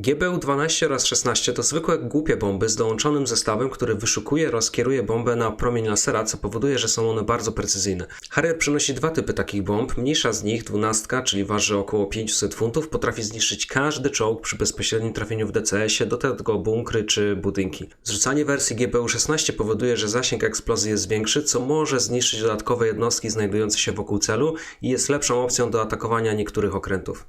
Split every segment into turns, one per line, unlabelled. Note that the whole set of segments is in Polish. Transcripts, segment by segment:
GBU-12 oraz 16 to zwykłe głupie bomby z dołączonym zestawem, który wyszukuje oraz kieruje bombę na promień lasera, co powoduje, że są one bardzo precyzyjne. Harrier przynosi dwa typy takich bomb. Mniejsza z nich, 12, czyli waży około 500 funtów, potrafi zniszczyć każdy czołg przy bezpośrednim trafieniu w DCS-ie, do tego bunkry czy budynki. Zrzucanie wersji GBU-16 powoduje, że zasięg eksplozji jest większy, co może zniszczyć dodatkowe jednostki znajdujące się wokół celu i jest lepszą opcją do atakowania niektórych okrętów.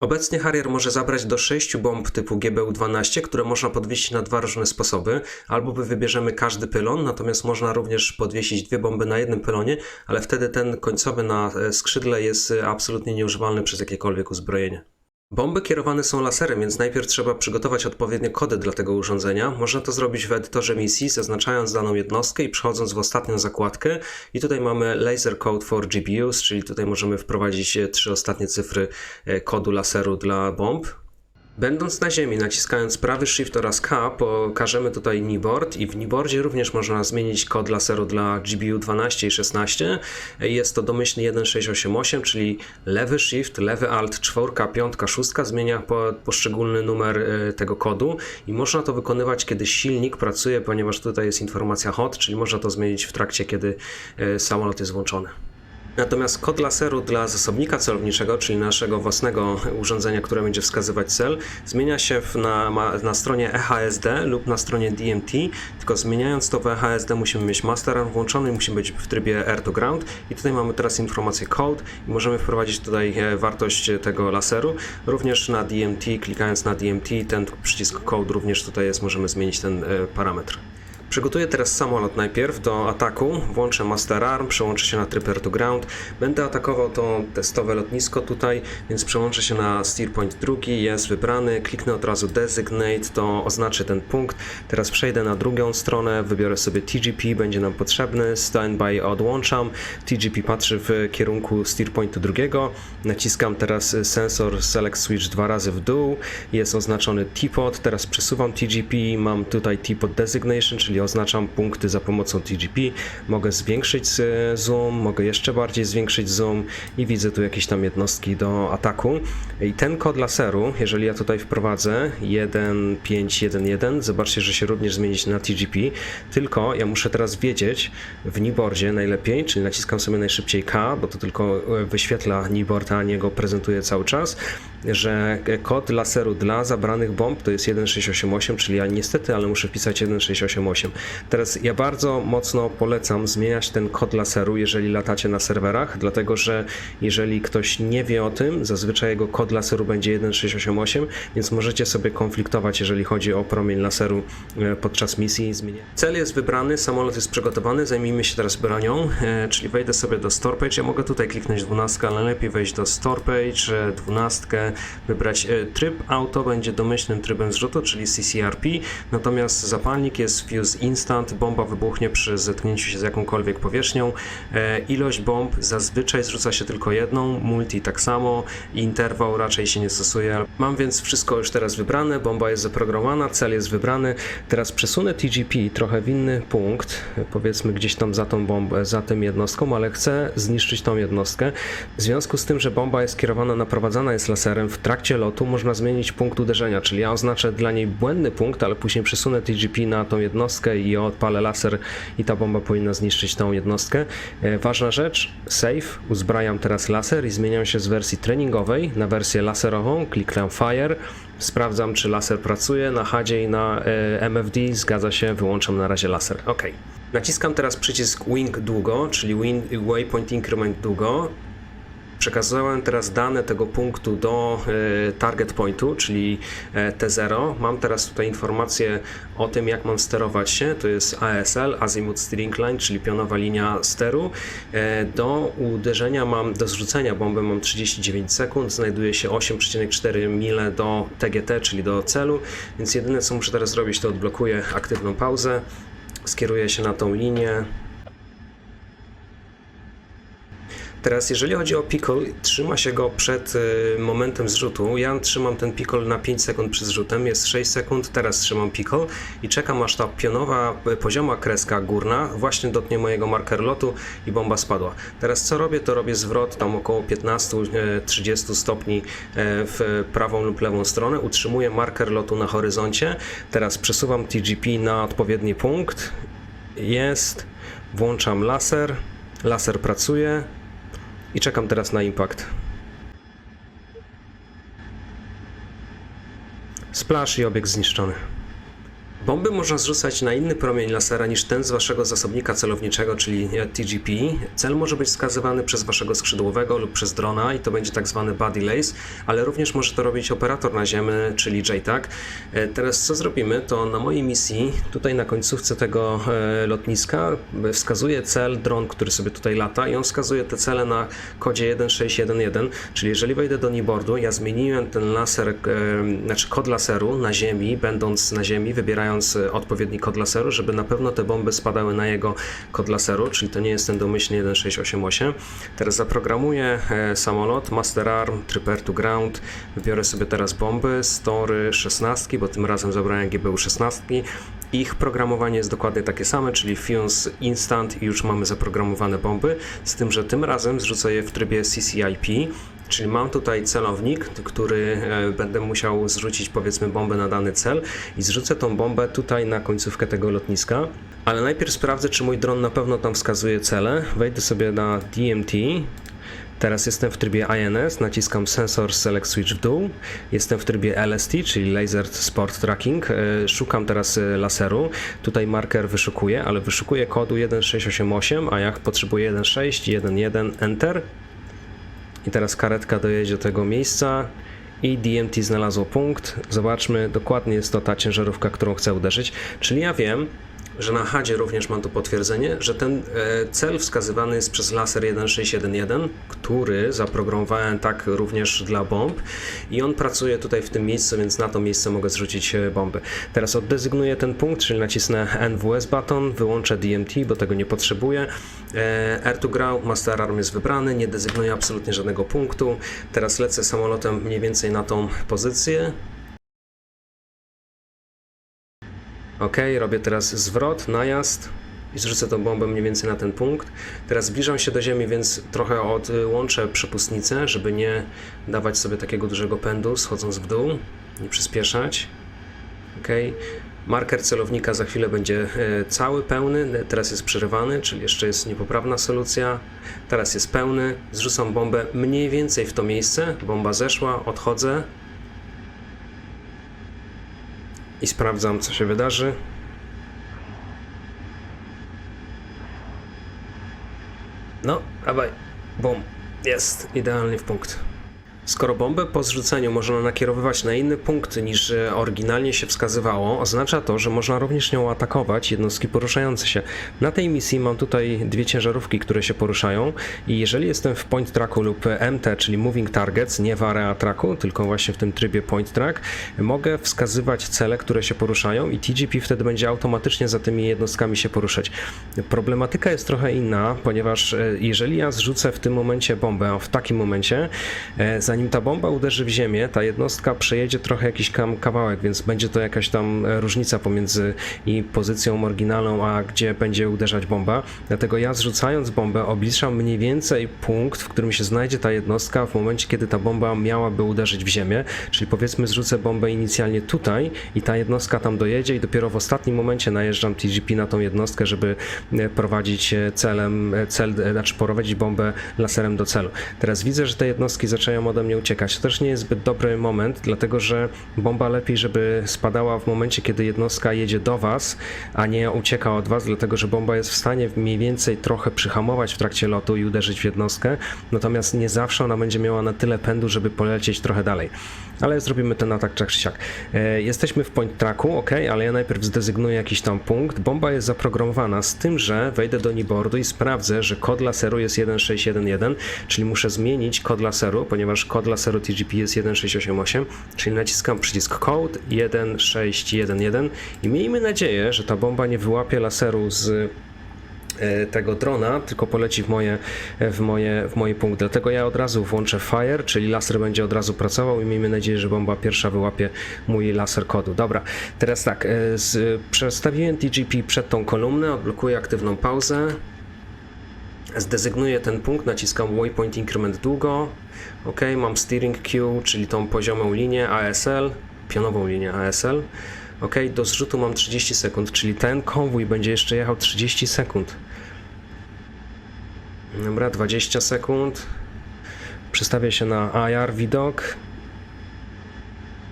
Obecnie Harrier może zabrać do 6 bomb typu GBU-12, które można podwiesić na dwa różne sposoby. Albo wybierzemy każdy pylon, natomiast można również podwiesić dwie bomby na jednym pylonie, ale wtedy ten końcowy na e, skrzydle jest e, absolutnie nieużywalny przez jakiekolwiek uzbrojenie. Bomby kierowane są laserem, więc najpierw trzeba przygotować odpowiednie kody dla tego urządzenia. Można to zrobić w edytorze misji, zaznaczając daną jednostkę i przechodząc w ostatnią zakładkę. I tutaj mamy Laser Code for GPUs, czyli tutaj możemy wprowadzić e, trzy ostatnie cyfry e, kodu laseru dla bomb. Będąc na ziemi, naciskając prawy Shift oraz K, pokażemy tutaj kneeboard i w kneeboardzie również można zmienić kod laseru dla GBU 12 i 16. Jest to domyślny 1688, czyli lewy Shift, lewy Alt, 4, 5, 6 zmienia po, poszczególny numer e, tego kodu i można to wykonywać, kiedy silnik pracuje, ponieważ tutaj jest informacja hot, czyli można to zmienić w trakcie, kiedy e, samolot jest włączony. Natomiast kod laseru dla zasobnika celowniczego, czyli naszego własnego urządzenia, które będzie wskazywać cel, zmienia się na, na stronie EHSD lub na stronie DMT, tylko zmieniając to w EHSD musimy mieć master włączony, musi być w trybie air to ground i tutaj mamy teraz informację code i możemy wprowadzić tutaj e, wartość tego laseru. Również na DMT, klikając na DMT, ten przycisk code również tutaj jest, możemy zmienić ten e, parametr. Przygotuję teraz samolot najpierw do ataku, włączę Master Arm, przełączę się na tryb Air to Ground. Będę atakował to testowe lotnisko tutaj, więc przełączę się na Steer Point drugi, jest wybrany, kliknę od razu Designate, to oznaczy ten punkt. Teraz przejdę na drugą stronę, wybiorę sobie TGP, będzie nam potrzebny, Standby odłączam, TGP patrzy w kierunku Steer Pointu drugiego, naciskam teraz sensor Select Switch dwa razy w dół, jest oznaczony T-Pod, teraz przesuwam TGP, mam tutaj T-Pod Designation, czyli oznaczam punkty za pomocą TGP. Mogę zwiększyć e, zoom, mogę jeszcze bardziej zwiększyć zoom i widzę tu jakieś tam jednostki do ataku. I ten kod laseru, jeżeli ja tutaj wprowadzę 1511, zobaczcie, że się również zmienić na TGP, tylko ja muszę teraz wiedzieć w keyboardzie najlepiej, czyli naciskam sobie najszybciej K, bo to tylko e, wyświetla keyboard, a nie go prezentuje cały czas, że kod laseru dla zabranych bomb to jest 1688, czyli ja niestety, ale muszę wpisać 1688. Teraz ja bardzo mocno polecam zmieniać ten kod laseru, jeżeli latacie na serwerach, dlatego że jeżeli ktoś nie wie o tym, zazwyczaj jego kod laseru będzie 1688, więc możecie sobie konfliktować, jeżeli chodzi o promień laseru e, podczas misji. Cel jest wybrany, samolot jest przygotowany, zajmijmy się teraz bronią, e, czyli wejdę sobie do Store Page. Ja mogę tutaj kliknąć 12, ale lepiej wejść do Store Page, 12, wybrać e, tryb auto, będzie domyślnym trybem zrzutu, czyli CCRP, natomiast zapalnik jest Fuse instant, bomba wybuchnie przy zetknięciu się z jakąkolwiek powierzchnią. E, ilość bomb zazwyczaj zrzuca się tylko jedną, multi tak samo, interwał raczej się nie stosuje. Mam więc wszystko już teraz wybrane, bomba jest zaprogramowana, cel jest wybrany. Teraz przesunę TGP trochę w inny punkt, powiedzmy gdzieś tam za tą bombę, za tym jednostką, ale chcę zniszczyć tą jednostkę. W związku z tym, że bomba jest kierowana, naprowadzana jest laserem, w trakcie lotu można zmienić punkt uderzenia, czyli ja oznaczę dla niej błędny punkt, ale później przesunę TGP na tą jednostkę i odpalę laser i ta bomba powinna zniszczyć tą jednostkę. E, ważna rzecz, save, uzbrajam teraz laser i zmieniam się z wersji treningowej na wersję laserową, klikam fire, sprawdzam czy laser pracuje na HADzie i na e, MFD, zgadza się, wyłączam na razie laser, ok. Naciskam teraz przycisk Wing długo, czyli Waypoint Increment długo Przekazałem teraz dane tego punktu do e, target pointu, czyli e, T0. Mam teraz tutaj informację o tym, jak mam sterować się. To jest ASL, Azimuth Steering Line, czyli pionowa linia steru. E, do uderzenia mam, do zrzucenia bomby mam 39 sekund. Znajduje się 8,4 mile do TGT, czyli do celu. Więc jedyne co muszę teraz zrobić, to odblokuję aktywną pauzę. Skieruję się na tą linię, Teraz jeżeli chodzi o pickle, trzyma się go przed y, momentem zrzutu. Ja trzymam ten pickle na 5 sekund przed zrzutem, jest 6 sekund, teraz trzymam pickle i czekam aż ta pionowa, y, pozioma kreska górna właśnie dotknie mojego marker lotu i bomba spadła. Teraz co robię, to robię zwrot tam około 15-30 stopni e, w prawą lub lewą stronę, utrzymuję marker lotu na horyzoncie, teraz przesuwam TGP na odpowiedni punkt, jest, włączam laser, laser pracuje, i czekam teraz na impact. Splash i obiekt zniszczony. Bomby można zrzucać na inny promień lasera niż ten z waszego zasobnika celowniczego, czyli TGP. Cel może być wskazywany przez waszego skrzydłowego lub przez drona i to będzie tak zwany body lace, ale również może to robić operator naziemny, czyli JTAG. E, Teraz co zrobimy, to na mojej misji, tutaj na końcówce tego e, lotniska e, wskazuje cel dron, który sobie tutaj lata i on wskazuje te cele na kodzie 1611, czyli jeżeli wejdę do keyboardu, ja zmieniłem ten laser, znaczy kod laseru na ziemi, będąc na ziemi, wybierając odpowiedni kod laseru, żeby na pewno te bomby spadały na jego kod laseru, czyli to nie jest ten domyślny 1688. Teraz zaprogramuję e, samolot Master Arm Tripper to Ground. Wybiorę sobie teraz bomby Story 16, bo tym razem zabrałem GBU 16. Ich programowanie jest dokładnie takie same, czyli Fuse Instant i już mamy zaprogramowane bomby, z tym, że tym razem zrzucę je w trybie CCIP, Czyli mam tutaj celownik, który e, będę musiał zrzucić powiedzmy bombę na dany cel i zrzucę tą bombę tutaj na końcówkę tego lotniska. Ale najpierw sprawdzę, czy mój dron na pewno tam wskazuje cele. Wejdę sobie na DMT. Teraz jestem w trybie INS, naciskam Sensor Select Switch w dół. Jestem w trybie LST, czyli Laser Sport Tracking. E, Szukam teraz e, laseru. Tutaj marker wyszukuję, ale wyszukuję kodu 1688, a jak potrzebuję 1611 Enter. I teraz karetka dojedzie do tego miejsca i DMT znalazło punkt. Zobaczmy, dokładnie jest to ta ciężarówka, którą chcę uderzyć. Czyli ja wiem, że na HADzie również mam to potwierdzenie, że ten e, cel wskazywany jest przez laser 1611, który zaprogramowałem tak również dla bomb i on pracuje tutaj w tym miejscu, więc na to miejsce mogę zrzucić e, bomby. Teraz oddezygnuję ten punkt, czyli nacisnę NWS button, wyłączę DMT, bo tego nie potrzebuję. E, Air to Ground, Master Arm jest wybrany, nie dezygnuję absolutnie żadnego punktu. Teraz lecę samolotem mniej więcej na tą pozycję. Ok, robię teraz zwrot, najazd i zrzucę tą bombę mniej więcej na ten punkt. Teraz zbliżam się do ziemi, więc trochę odłączę przepustnicę, żeby nie dawać sobie takiego dużego pędu schodząc w dół, nie przyspieszać. Ok, marker celownika za chwilę będzie e, cały, pełny, teraz jest przerywany, czyli jeszcze jest niepoprawna solucja. Teraz jest pełny, zrzucam bombę mniej więcej w to miejsce, bomba zeszła, odchodzę, i sprawdzam, co się wydarzy. No, dawaj. Bum. Jest. Idealnie w punkt. Skoro bombę po zrzuceniu można nakierowywać na inny punkt niż e, oryginalnie się wskazywało, oznacza to, że można również nią atakować jednostki poruszające się. Na tej misji mam tutaj dwie ciężarówki, które się poruszają i jeżeli jestem w point tracku lub MT, czyli moving targets, nie w area tracku, tylko właśnie w tym trybie point track, mogę wskazywać cele, które się poruszają i TGP wtedy będzie automatycznie za tymi jednostkami się poruszać. Problematyka jest trochę inna, ponieważ e, jeżeli ja zrzucę w tym momencie bombę, w takim momencie, e, zanim ta bomba uderzy w ziemię, ta jednostka przejedzie trochę jakiś kawałek, więc będzie to jakaś tam e, różnica pomiędzy i pozycją oryginalną, a gdzie będzie uderzać bomba. Dlatego ja zrzucając bombę obliczam mniej więcej punkt, w którym się znajdzie ta jednostka w momencie, kiedy ta bomba miałaby uderzyć w ziemię. Czyli powiedzmy zrzucę bombę inicjalnie tutaj i ta jednostka tam dojedzie i dopiero w ostatnim momencie najeżdżam TGP na tą jednostkę, żeby e, prowadzić e, celem, cel, znaczy prowadzić bombę laserem do celu. Teraz widzę, że te jednostki zaczynają ode mnie uciekać. To też nie jest zbyt dobry moment, dlatego że bomba lepiej, żeby spadała w momencie, kiedy jednostka jedzie do Was, a nie ucieka od Was, dlatego że bomba jest w stanie mniej więcej trochę przyhamować w trakcie lotu i uderzyć w jednostkę, natomiast nie zawsze ona będzie miała na tyle pędu, żeby polecieć trochę dalej. Ale zrobimy ten atak tak czy siak. E, jesteśmy w point tracku, ok, ale ja najpierw zdezygnuję jakiś tam punkt. Bomba jest zaprogramowana z tym, że wejdę do keyboardu i sprawdzę, że kod laseru jest 1611, czyli muszę zmienić kod laseru, ponieważ kod laseru TGP jest 1688, czyli naciskam przycisk code 1611 i miejmy nadzieję, że ta bomba nie wyłapie laseru z tego drona, tylko poleci w moje, w moje, w moje punkty. Dlatego ja od razu włączę Fire, czyli laser będzie od razu pracował i miejmy nadzieję, że bomba pierwsza wyłapie mój laser kodu. Dobra, teraz tak, e, z, przestawiłem TGP przed tą kolumnę, odblokuję aktywną pauzę. Zdezygnuję ten punkt, naciskam waypoint increment długo. Ok, mam steering queue, czyli tą poziomą linię ASL, pionową linię ASL. Ok, do zrzutu mam 30 sekund, czyli ten konwój będzie jeszcze jechał 30 sekund. Dobra, 20 sekund. Przestawię się na IR widok.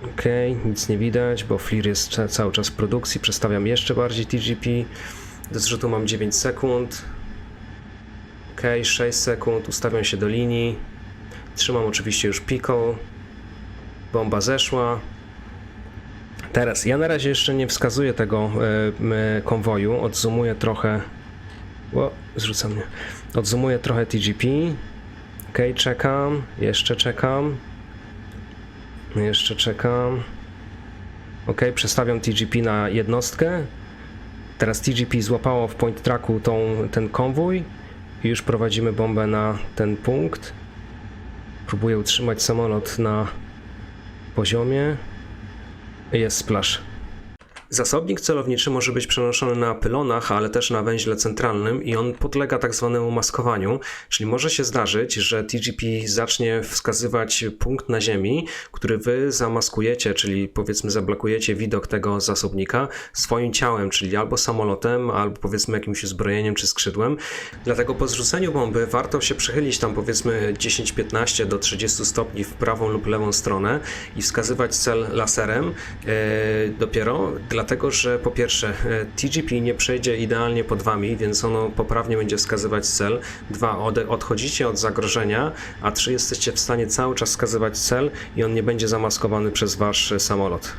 Ok, nic nie widać, bo FLIR jest ca- cały czas w produkcji. Przestawiam jeszcze bardziej TGP. Do zrzutu mam 9 sekund. Ok, 6 sekund. Ustawiam się do linii. Trzymam oczywiście już pico. Bomba zeszła. Teraz, ja na razie jeszcze nie wskazuję tego e, m, konwoju. Odzumuję trochę. O, zrzuca mnie. Odzumuję trochę TGP. Ok, czekam. Jeszcze czekam. Jeszcze czekam. Ok, przestawiam TGP na jednostkę. Teraz TGP złapało w point tracku tą, ten konwój i już prowadzimy bombę na ten punkt. Próbuję utrzymać samolot na poziomie. Jest splash. Zasobnik celowniczy może być przenoszony na pylonach, ale też na węźle centralnym i on podlega tak zwanemu maskowaniu, czyli może się zdarzyć, że TGP zacznie wskazywać punkt na ziemi, który wy zamaskujecie, czyli powiedzmy zablokujecie widok tego zasobnika swoim ciałem, czyli albo samolotem, albo powiedzmy jakimś uzbrojeniem czy skrzydłem. Dlatego po zrzuceniu bomby warto się przechylić tam powiedzmy 10-15 do 30 stopni w prawą lub lewą stronę i wskazywać cel laserem e, dopiero, dlatego że po pierwsze e, TGP nie przejdzie idealnie pod wami, więc ono poprawnie będzie wskazywać cel. Dwa, odchodzicie od zagrożenia, a trzy, jesteście w stanie cały czas wskazywać cel i on nie będzie zamaskowany przez wasz e, samolot.